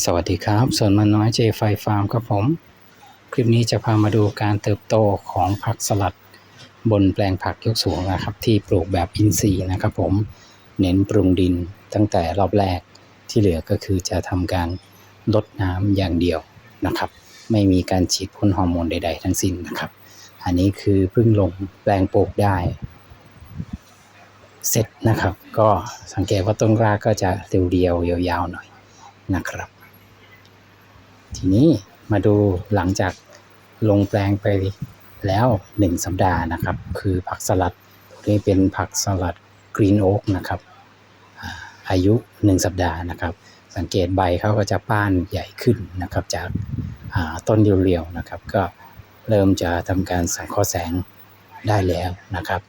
สวัสดีครับ ส่วนมันน้อยเจไฟฟาร์มครับผม คลิปนี้จะพามาดูการเติบโตของผักสลัด บนแปลงผักยกสูงนะครับ ที่ปลูกแบบอินทรีย์นะครับผม เน้นปรุงดินตั้งแต่รอบแรกที่เหลือก็คือจะทำการลดน้ำอย่างเดียวนะครับ ไม่มีการฉีดพ่นฮอร์โมนใด ๆ ทั้งสิ้นนะครับ อันนี้คือเพิ่งลงแปลงปลูกได้เสร็จนะครับ ก็สังเกตว่าต้นกล้าก็จะเรียวๆยาวๆหน่อยนะครับ ทีนี้มาดูหลังจากลงแปลงไปแล้วหนึ่งสัปดาห์นะครับ คือผักสลัดนี่เป็นผักสลัดกรีนโอ๊กนะครับอายุหนึ่งสัปดาห์นะครับ สังเกตใบเขาก็จะป้านใหญ่ขึ้นนะครับ จากาต้นเรียวๆนะครับ ก็เริ่มจะทำการสังเคราะห์แสงได้แล้วนะครับ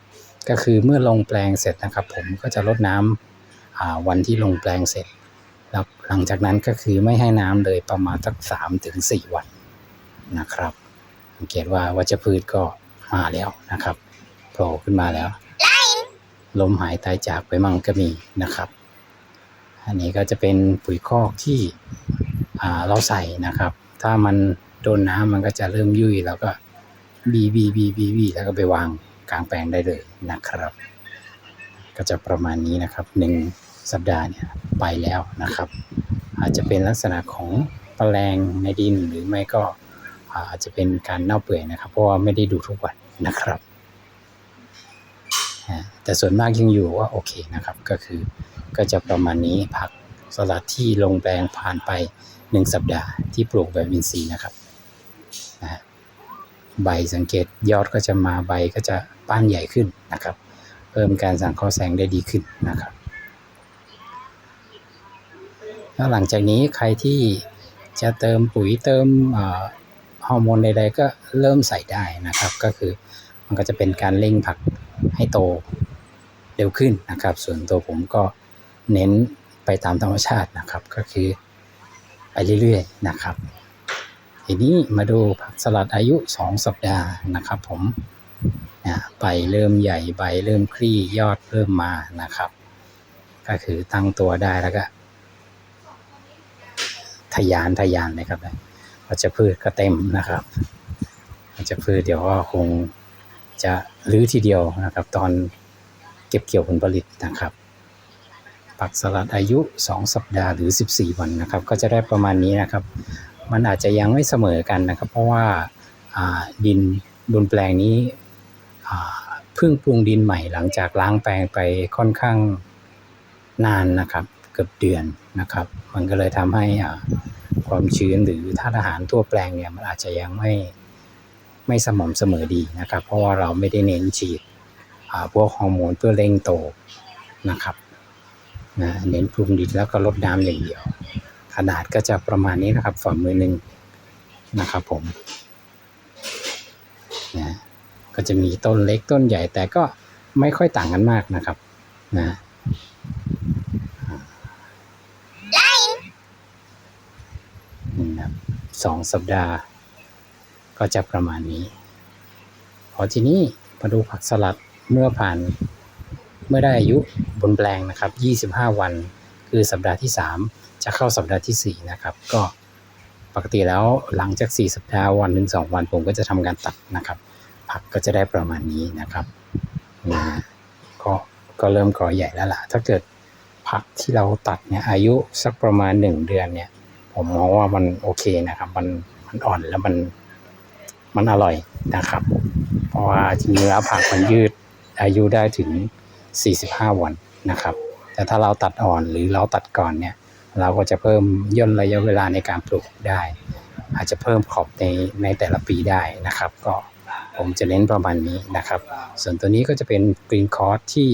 ก็คือเมื่อลงแปลงเสร็จนะครับ ผมก็จะรดน้ำอ่าวันที่ลงแปลงเสร็จ หลังจากนั้นก็คือไม่ให้น้ำเลยประมาณสักสามถึงสี่วันนะครับสังเกตว่าวัชพืชก็มาแล้วนะครับโผล่ขึ้นมาแล้วลมหายตายจากไปมั่งก็มีนะครับ อันนี้ก็จะเป็นปุ๋ยคอกที่เราใส่นะครับ ถ้ามันโดนน้ำมันก็จะเริ่มยุ่ยแล้วก็บีบีบีบีบีแล้วก็ไปวางกลางแปลงได้เลยนะครับ ก็จะประมาณนี้นะครับหนึ่ง สัปดาห์เนี่ยไปแล้วนะครับ อาจจะเป็นลักษณะของแมลงในดินหรือไม่ก็อาจจะเป็นการเน่าเปื่อยนะครับ เพราะว่าไม่ได้ดูทุกวันนะครับ แต่ส่วนมากยังอยู่ว่าโอเคนะครับ ก็คือก็จะประมาณนี้ผักสลัดที่ลงแปลงผ่านไปหนึ่งสัปดาห์ที่ปลูกแบบอินทรีย์นะครับนะใบสังเกตยอดก็จะมาใบก็จะป้านใหญ่ขึ้นนะครับ เพิ่มการสังเคราะห์แสงได้ดีขึ้นนะครับ แล้วหลังจากนี้ใครที่จะเติมปุ๋ยเติมฮอร์โมนใดๆก็เริ่มใส่ได้นะครับ ก็คือมันก็จะเป็นการเร่งผักให้โตเร็วขึ้นนะครับ ส่วนตัวผมก็เน้นไปตามธรรมชาตินะครับ ก็คือไปเรื่อยๆนะครับ ทีนี้มาดูผักสลัดอายุ 2 สัปดาห์นะครับ ผมใบเริ่มใหญ่ใบเริ่มคลี่ยอดเริ่มมานะครับ ก็คือตั้งตัวได้แล้วก็ ทะยานทะยานเลยครับวัชพืชก็เต็มนะครับวัชพืชเดี๋ยวก็คงจะรื้อทีเดียวนะครับ ตอนเก็บเกี่ยวผลผลิตนะครับ ผักสลัดอายุ 2 สัปดาห์หรือ 14 วันนะครับ ก็จะได้ประมาณนี้นะครับ มันอาจจะยังไม่เสมอกันนะครับ เพราะว่าดินบนแปลงนี้เพิ่งปรุงดินใหม่หลังจากล้างแปลงไปค่อนข้างนานนะครับ เกือบเดือนนะครับ มันก็เลยทำให้อ่าความชื้นหรือธาตุอาหารทั่วแปลงเนี่ยมันอาจจะยังไม่ไม่สม่ำเสมอดีนะครับ เพราะว่าเราไม่ได้เน้นฉีดอ่าพวกฮอร์โมนเพื่อเร่งโตนะครับนะเน้นปรุงดินแล้วก็ลดน้ำอย่างเดียว ขนาดก็จะประมาณนี้นะครับฝ่ามือหนึ่งนะครับผมนะก็จะมีต้นเล็กต้นใหญ่แต่ก็ไม่ค่อยต่างกันมากนะครับนะ สองสัปดาห์ ก็จะประมาณนี้ พอทีนี้มาดูผักสลัดเมื่อผ่านเมื่อได้อายุบนแปลงนะครับ 25 วัน คือสัปดาห์ที่ 3 จะเข้าสัปดาห์ที่ 4 นะครับ ก็ปกติแล้วหลังจาก 4 สัปดาห์วันถึงสองวัน ผมก็จะทำการตัดนะครับ ผักก็จะได้ประมาณนี้นะครับนะก็ก็เริ่มกอใหญ่แล้วล่ะ ถ้าเกิดผักที่เราตัดเนี่ยอายุสักประมาณ 1 เดือนเนี่ย ผมมองว่ามันโอเคนะครับ มันมันอ่อนแล้วมันมันอร่อยนะครับ เพราะว่าจริงๆแล้วผักมันยืดอายุได้ถึง 45 วันนะครับ แต่ถ้าเราตัดอ่อนหรือเราตัดก่อนเนี่ย เราก็จะเพิ่มย่นระยะเวลาในการปลูกได้ อาจจะเพิ่มขอบในในแต่ละปีได้นะครับ ก็ผมจะเน้นประมาณนี้นะครับ ส่วนตัวนี้ก็จะเป็นกรีนคอร์สที่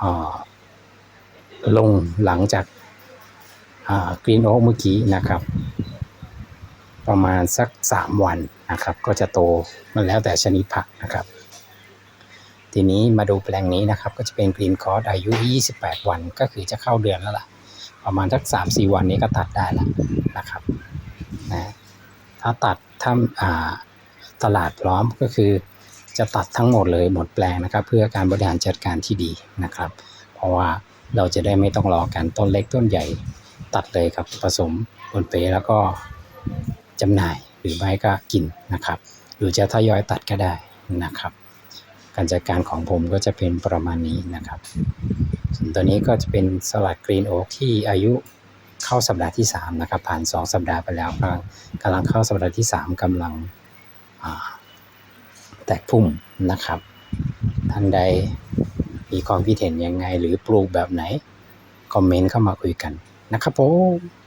อ่าลงหลังจาก กรีนโอ๊กเมื่อกี้นะครับ ประมาณสัก 3 วันนะครับ ก็จะโตมันแล้วแต่ชนิดผักนะครับ ทีนี้มาดูแปลงนี้นะครับ ก็จะเป็นกรีนคอร์สอายุ 28 วัน ก็คือจะเข้าเดือนแล้วล่ะ ประมาณสัก 3-4 วันนี้ก็ตัดได้แล้วนะครับนะถ้าตัดถ้าอ่าตลาดพร้อมก็คือจะตัดทั้งหมดเลยหมดแปลงนะครับ เพื่อการบริหารจัดการที่ดีนะครับ เพราะว่าเราจะได้ไม่ต้องรอกันต้นเล็กต้นใหญ่ ตัดเลยครับ ผสมบนเปแล้วก็จำหน่ายหรือไม่ก็กินนะครับ หรือจะทยอยตัดก็ได้นะครับ การจัดการของผมก็จะเป็นประมาณนี้นะครับส่วนตัวนี้ก็จะเป็นสลัดกรีนโอ๊กที่อายุเข้าสัปดาห์ที่3นะครับผ่าน 2 สัปดาห์ไปแล้วกำลังกำลังเข้าสัปดาห์ที่ 3กำลังแตกพุ่มนะครับ ท่านใดมีความคิดเห็นยังไงหรือปลูกแบบไหน คอมเมนต์เข้ามาคุยกัน นะครับผม